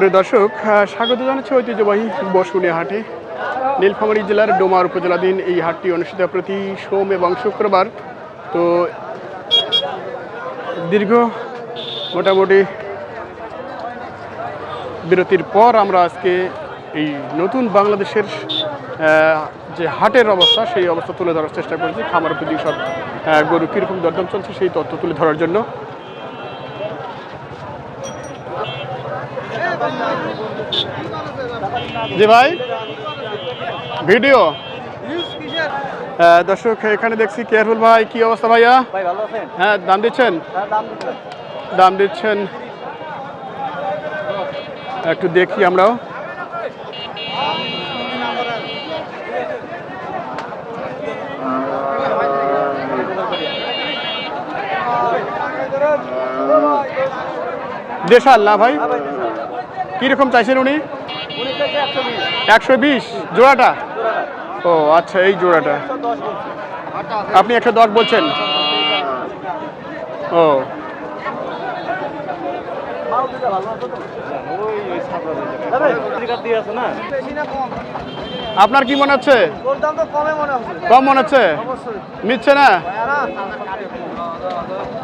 প্রিয় দর্শক স্বাগত জানাচ্ছি ঐতিহ্যবাহী বসুনিয়া হাটে নীলফামারী জেলার ডোমার উপজেলাধীন এই হাটটি অনুষ্ঠিত প্রতি সোম এবং শুক্রবার। তো দীর্ঘ মোটামুটি বিরতির পর আমরা আজকে এই নতুন বাংলাদেশের যে হাটের অবস্থা, সেই অবস্থা তুলে ধরার চেষ্টা করেছি। খামার প্রতি সব গরু কীরকম দরদাম চলছে সেই তথ্য তুলে ধরার জন্য। জি ভাই। ভিডিও? আহ, দর্শক এখানে দেখছি কেয়ারফুল ভাই। কি অবস্থা ভাইয়া? হ্যাঁ দাম দিচ্ছেন? হ্যাঁ দাম দিচ্ছেন দাম দিচ্ছেন? একটু দেখি আমরাও। দেশাল না ভাই? কীরকম চাইছেন উনি? একশো বিশ। জোড়াটা? ও আচ্ছা এই জোড়াটা। আপনি একশো দশ বলছেন? ও। আপনার কি মনে হচ্ছে? কমে মনে হচ্ছে? নিচ্ছে না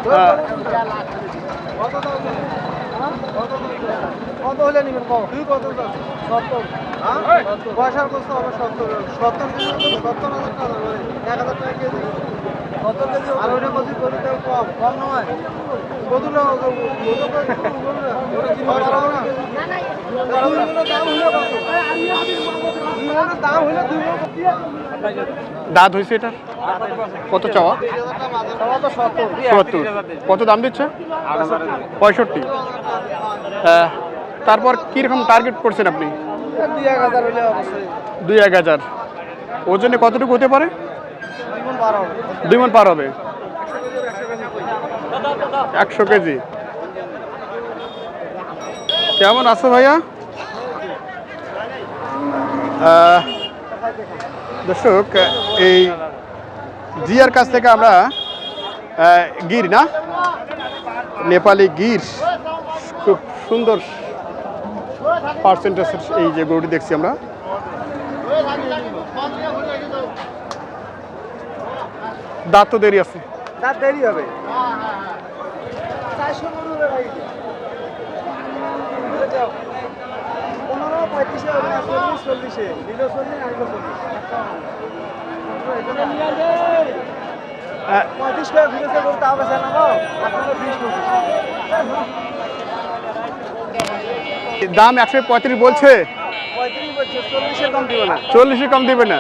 হ্যাঁ। কত দাম দিবেন? হ্যাঁ? কত দাম দিবেন? কত হলে নিবেন? কম তুই কত সত্তর। হ্যাঁ? পয়সার কষ্ট হবে সত্তর। সত্তর কেজি সত্তর হাজার টাকা এক হাজার টাকা কেজি। সত্তর কেজি আর ওইটা কত করি তাও কম। কম নয়। কত? টাকা দাম হইলে দুই দাঁত হয়েছে এটা কত চাওয়া? সত্তর। কত দাম দিচ্ছে? পঁয়ষট্টি। হ্যাঁ, তারপর কীরকম টার্গেট করছেন আপনি? দুই এক হাজার ওজনে কতটুকু হতে পারে? দুই মন পার হবে। একশো কেজি। কেমন আছো ভাইয়া? দর্শক এই জিয়ার কাছ থেকে আমরা গির না? নেপালি গির। খুব সুন্দর পার্সেন্টেজের এই যে গরুটি দেখছি আমরা। দাঁত তো দেরি আছে। তার দেরি হবে। পনেরো পঁয়ত্রিশে হবে না চল্লিশ চল্লিশে। দিল চল্লিশ আনিল চল্লিশ আহ, পঁয়ত্রিশ করে ফিরেছে করতে হবে স্যার না আপনারা বিশ পঁচিশ দাম একশো পঁয়ত্রিশ বলছে? চল্লিশের কম চল্লিশে কম দিবে না?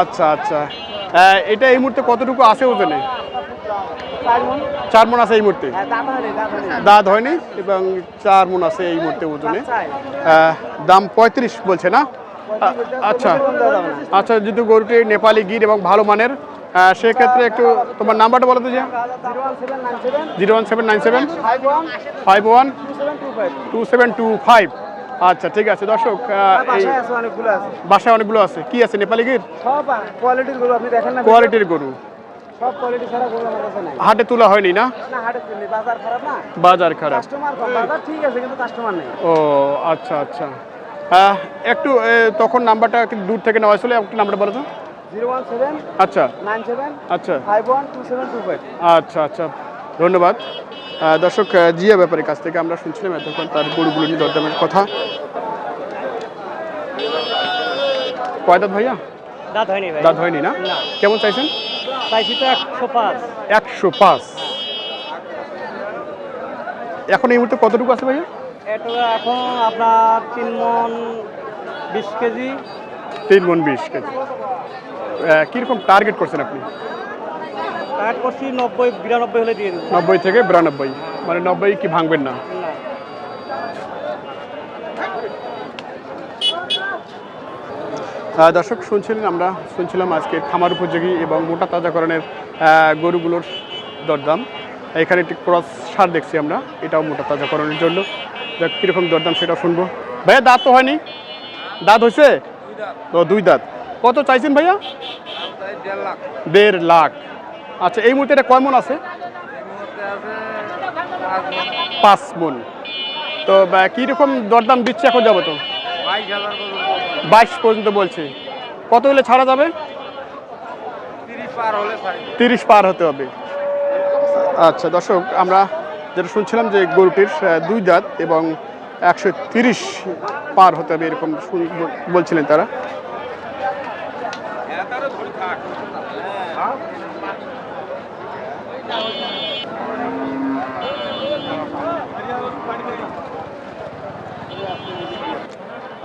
আচ্ছা আচ্ছা। এটা এই মুহূর্তে কতটুকু আছে ওজনে? চার মন। আছে এই মুহূর্তে? হ্যাঁ দাঁত হয়নি এবং চার মন আছে এই মুহূর্তে ওজনে। দাম পঁয়ত্রিশ বলছে না? আচ্ছা আচ্ছা যদি গরুটি নেপালি গির এবং ভালো মানের সেক্ষেত্রে একটু তোমার নাম্বারটা বলো তো যে zero one seven nine seven. Five one. Two seven two five আচ্ছা ঠিক আছে। দর্শক বাসায় অনেকগুলো আছে। কি আছে নেপালি গির? কোয়ালিটির গরু হাটে তোলা হয়নি না? বাজার খারাপ ও আচ্ছা আচ্ছা। একটু তখন নাম্বারটা একটু দূর থেকে নেওয়া ছিল একটু নাম্বারটা বলো তো। আচ্ছা। আচ্ছা। আচ্ছা আচ্ছা। ধন্যবাদ। দর্শক জিয়া ব্যাপারের কাছ থেকে আমরা শুনছিলাম এতক্ষণ তার গরুগুলো নিয়ে দরদামের কথা। কয় দাঁত ভাইয়া? দাঁত হয়নি ভাই। দাঁত হয়নি না। কেমন চাইছেন? চাইছি তো একশো পাঁচ। একশো পাঁচ। এখন এই মুহূর্তে কতটুকু আছে ভাইয়া? এটা এখন আপনার তিন মন বিশ কেজি। তিন মন বিশ কেজি। কীরকম টার্গেট করছেন আপনি? করছি নব্বই বিরানব্বই হলে দিয়ে দেবো। নব্বই থেকে বিরানব্বই। মানে নব্বই কি ভাঙবেন না? না দর্শক শুনছিলেন আমরা শুনছিলাম আজকে খামার উপযোগী এবং মোটা তাজাকরণের গরুগুলোর দরদাম। এখানে একটি ক্রস সার দেখছি আমরা এটাও মোটা তাজাকরণের জন্য। কীরকম দরদাম সেটা শুনব। ভাইয়া দাঁত তো হয়নি? দাঁত হয়েছে? তো দুই দাঁত। কত চাইছেন ভাইয়া? দেড় লাখ। আচ্ছা এই মুহূর্তে এটা কয় মন আছে? পাঁচ মন। তো কীরকম দরদাম দিচ্ছে এখন যাব তো? বাইশ পর্যন্ত বলছে। কত হলে ছাড়া যাবে? তিরিশ পার হতে হবে। আচ্ছা দর্শক, আমরা যেটা শুনছিলাম যে গরুটির দুই দাঁত এবং একশো তিরিশ পার হতে হবে, এরকম বলছিলেন তারা।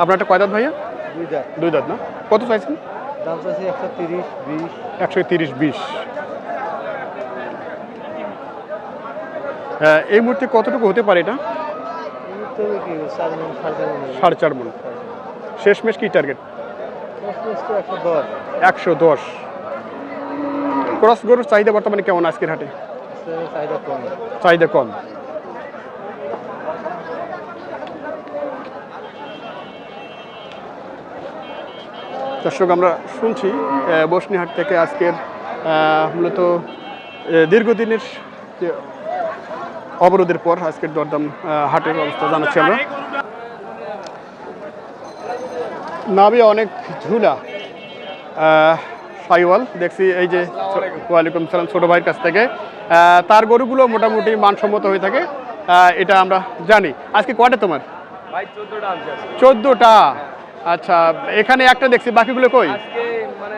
আপনার কয় দাঁত ভাইয়া? দুই দাঁত। দুই দাঁত না? কত চাইছেন? দাম চাইছি একশো তিরিশ বিশ। একশো তিরিশ বিশ। হ্যাঁ, এই মুহূর্তে কতটুকু হতে পারে এটা? সাড়ে চার মন। শেষমেশ কি টার্গেট একশো দশ। একশো দশ। ক্রস গরুর চাহিদা বর্তমানে কেমন আজকের হাটে? চাহিদা কম। চাহিদা কম। দর্শক আমরা শুনছি বসনিহাট থেকে আজকের মূলত দীর্ঘদিনের যে অবরোধের পর আজকের দরদাম হাটের অবস্থা জানাচ্ছি আমরা। নাবি অনেক ঝুলা সাইওয়াল দেখছি এই যে ওয়ালাইকুম সালাম ছোটো ভাইয়ের কাছ থেকে। তার গরুগুলো মোটামুটি মানসম্মত হয়ে থাকে এটা আমরা জানি। আজকে কয়টা তোমার? চোদ্দোটা। আচ্ছা এখানে একটা দেখছি বাকিগুলো কই? মানে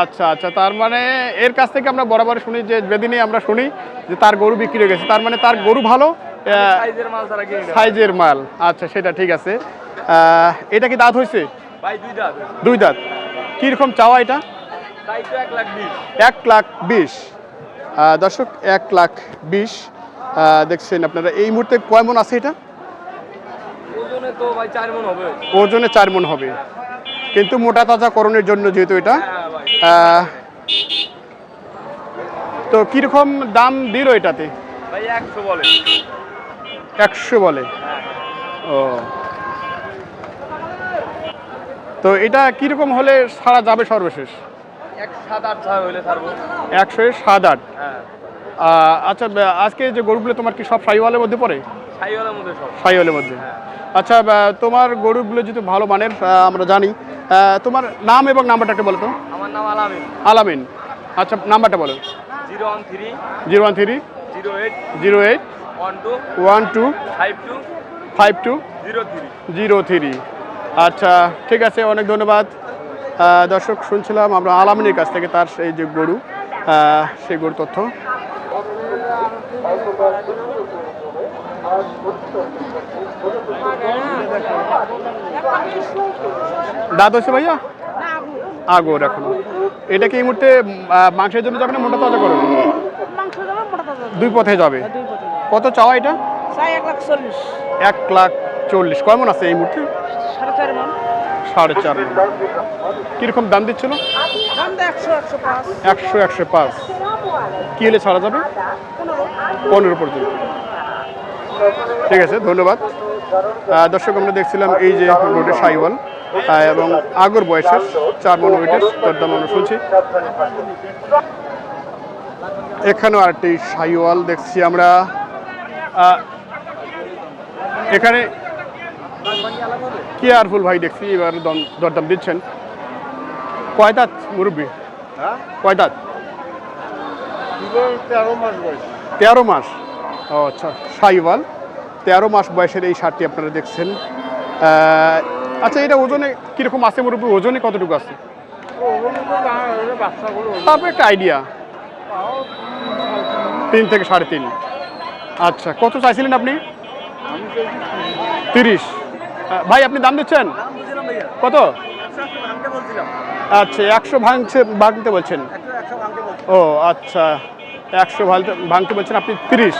আচ্ছা আচ্ছা তার মানে এর কাছ থেকে আমরা বরাবর শুনি যে যেদিনই আমরা শুনি যে তার গরু বিক্রি হয়ে গেছে তার মানে তার গরু ভালো সাইজের মাল আচ্ছা সেটা ঠিক আছে। এটা কি দাঁত হয়েছে দুই দাঁত। কীরকম চাওয়া এটা? এক লাখ বিশ। দর্শক এক লাখ বিশ। দেখছেন আপনারা এই মুহূর্তে কয় মন আছে এটা? ওজনে তো ভাই চার মন হবে। ওজনে চার মন হবে। কিন্তু মোটা তাজা করণের জন্য যেহেতু এটা হ্যাঁ তো কীরকম দাম দিল এটাতে? ভাই একশো বলে। বলে। ও। তো এটা কীরকম হলে সারা যাবে সর্বশেষ? একশো সাত আট। হ্যাঁ। আচ্ছা আজকে যে গরুগুলো তোমার কি সব সাইওয়ালের মধ্যে পড়ে? সাইওয়ালার মধ্যে সব। সাইওয়ালের মধ্যে। হ্যাঁ। আচ্ছা তোমার গরুগুলো যেহেতু ভালো মানের আমরা জানি তোমার নাম এবং নাম্বারটা একটা বলো তো। আমার নাম আলামিন। আলামিন। আচ্ছা নাম্বারটা বলো। Zero one three zero one three zero eight zero eight one two one two five two five two zero three. Zero three. আচ্ছা ঠিক আছে অনেক ধন্যবাদ। দর্শক শুনছিলাম আমরা আলামিনের কাছ থেকে তার এই যে গরু সেই গরুর তথ্য। হচ্ছে ভাইয়া? আগর এখনও। এটা কি এই মুহূর্তে মাংসের জন্য যাবে না মোটা তাজা করবে? দুই পথে যাবে। কত চাওয়া এটা? এক লাখ চল্লিশ। কেমন আছে এই মুহূর্তে? সাড়ে চার কীরকম দাম দিচ্ছিল? একশো একশো পাঁচ। কি হলে ছাড়া যাবে? পনেরো পর্যন্ত। ঠিক আছে ধন্যবাদ। দর্শক আমরা দেখছিলাম এই যে রোডের সাইওয়াল এবং আগর বয়সের চার মন ওয়েটের তার দাম আমরা শুনছি। এখানেও আরেকটি সাইওয়াল দেখছি আমরা। এখানে কেয়ারফুল ভাই দেখছি? এবার দম- দরদাম দিচ্ছেন। কয় দাঁত মুরব্বী? হ্যাঁ? কয় দাঁত? তেরো মাস তেরো মাস। ও আচ্ছা। সাইওয়াল তেরো মাস বয়সের এই শার্টটি আপনারা দেখছেন। আচ্ছা এটা ওজনে কীরকম আছে মুরব্বী? ওজনে কতটুকু আছে? তারপর একটা আইডিয়া তিন থেকে সাড়ে তিন। আচ্ছা কত চাইছিলেন আপনি? তিরিশ। ভাই, আপনি দাম দিচ্ছেন? কত? আচ্ছা একশো ভাঙছে, ভাঙতে বলছেন। ও আচ্ছা একশো ভাঙতে বলছেন, আপনি তিরিশ।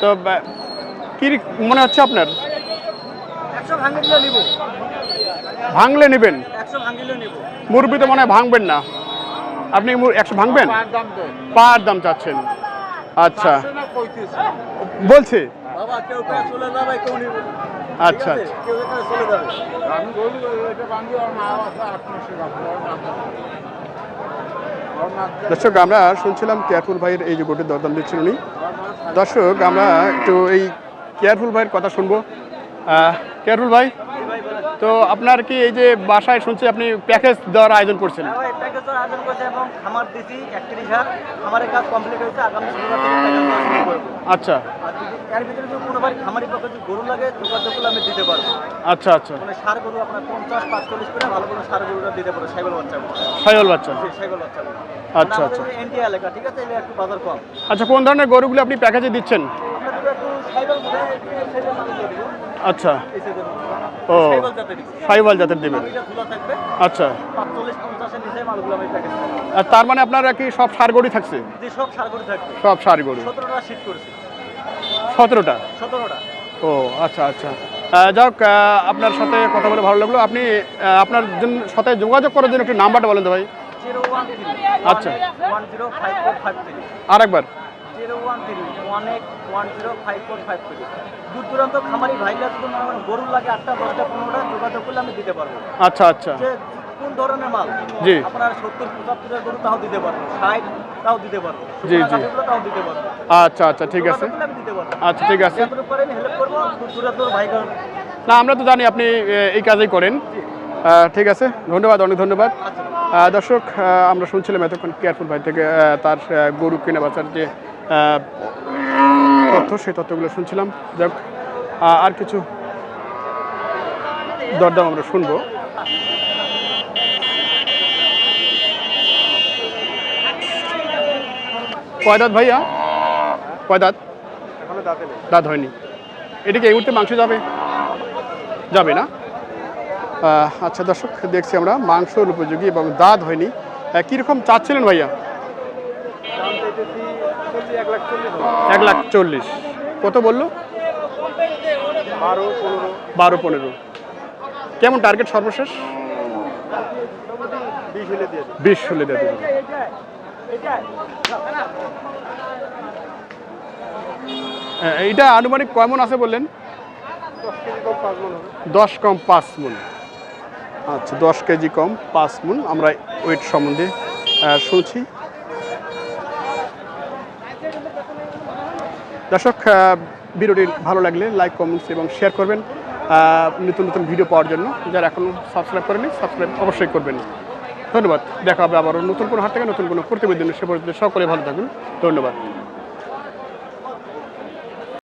তো কি মনে হচ্ছে আপনার? ভাঙিলে নিব। ভাঙলে নেবেন? একশো ভাঙিলে নিব। মুরব্বি তো মনে হয় ভাঙবেন না। আপনি একশো ভাঙবেন? দাম পার দাম চাচ্ছেন। আচ্ছা। বলছে। বাবা কেউ কেউ চলে যাবে কেউ নিব। আচ্ছা আচ্ছা। দর্শক, আমরা শুনছিলাম কেয়ারফুল ভাইয়ের এই যে গোটের দরদাম দিচ্ছেন উনি। দর্শক, আমরা একটু এই কেয়ারফুল ভাইয়ের কথা শুনব। কেয়ারফুল ভাই তো আপনার কি এই যে বাসায় শুনছি আপনি প্যাকেজ দেওয়ার আয়োজন করছেন? হ্যাঁ ভাই আয়োজন করছে এবং খামার দিছি একত্রিশ হাজার। খামারের কাজ কমপ্লিট হয়েছে আগামী আচ্ছা। এর ভিতরে যদি কোনো ভাই খামারি পক্ষে যদি গরু লাগে যোগাযোগ করলে আমি দিতে পারব। আচ্ছা আচ্ছা। মানে সার গরু আপনার পঞ্চাশ পাঁচচল্লিশ করে ভালো কোনো সার গরুটা দিতে পারব বাচ্চা বাচ্চা। সাইকেল বাচ্চা আচ্ছা, আচ্ছা। ইন্ডিয়া এলাকা ঠিক আছে? একটু বাজার কম। আচ্ছা কোন ধরনের গরুগুলো আপনি প্যাকেজে দিচ্ছেন? মনে আচ্ছা। ও যাতে জাতের দেবেন আচ্ছা। আর তার মানে আপনারা কি সব সার গরুই থাকছে? সব সার গরু সতেরোটা ও আচ্ছা আচ্ছা। যাক আপনার সাথে কথা বলে ভালো লাগল। আপনি আপনার জন্য সাথে যোগাযোগ করার জন্য একটু নাম্বারটা বলেন তো ভাই। আচ্ছা। থ্রি। আরেকবার। Zero one three one eight one zero five four five three দূর দূরান্ত খামারি ভাইরা যদি মনে করেন গরুর লাগে আটটা দশটা পনেরোটা যোগাযোগ করলে আমি দিতে পারব। আচ্ছা আচ্ছা। যে কোন ধরনের মাল? জি। আপনার সত্তর পঁচাত্তরের গরু তাও দিতে পারব ষাট তাও দিতে পারব জি, জি। তাও দিতে পারব। আচ্ছা আচ্ছা ঠিক আছে। আচ্ছা ঠিক আছে। না আমরা তো জানি আপনি এই কাজই করেন। ঠিক আছে। ধন্যবাদ অনেক ধন্যবাদ। আচ্ছা। দর্শক আমরা শুনছিলাম এতক্ষণ কেয়ারফুল ভাই থেকে তার গরু কেনা বাচ্চার যে তথ্য, সেই তথ্যগুলো শুনছিলাম। যাক আর কিছু দরদাম আমরা শুনব। কয় দাঁত ভাইয়া? কয় দাঁত হয়নি। এটা কি এই মুহূর্তে মাংস যাবে? যাবে না? আচ্ছা দর্শক, দেখছি আমরা মাংসর উপযোগী এবং দাঁত হয়নি। কীরকম চাচ্ছিলেন ভাইয়া? এক লাখ চল্লিশ কত বলল? বারো পনেরো। কেমন টার্গেট সর্বশেষ? বিশ হলে দিয়ে দেবেন আহ, এইটা আনুমানিক কেমন আছে বললেন? দশ কম পাঁচ মন আচ্ছা দশ কেজি কম পাঁচ মুন। আমরা ওয়েট সম্বন্ধে শুনছি। দর্শক ভিডিওটি ভালো লাগলে লাইক কমেন্টস এবং শেয়ার করবেন নতুন নতুন ভিডিও পাওয়ার জন্য। যারা এখনও সাবস্ক্রাইব করেনি সাবস্ক্রাইব অবশ্যই করবেন। ধন্যবাদ। দেখা হবে আবারও নতুন কোনো হাট থেকে নতুন কোনো প্রতিবেদন। সে পর্যন্ত সকলে ভালো থাকুন। ধন্যবাদ।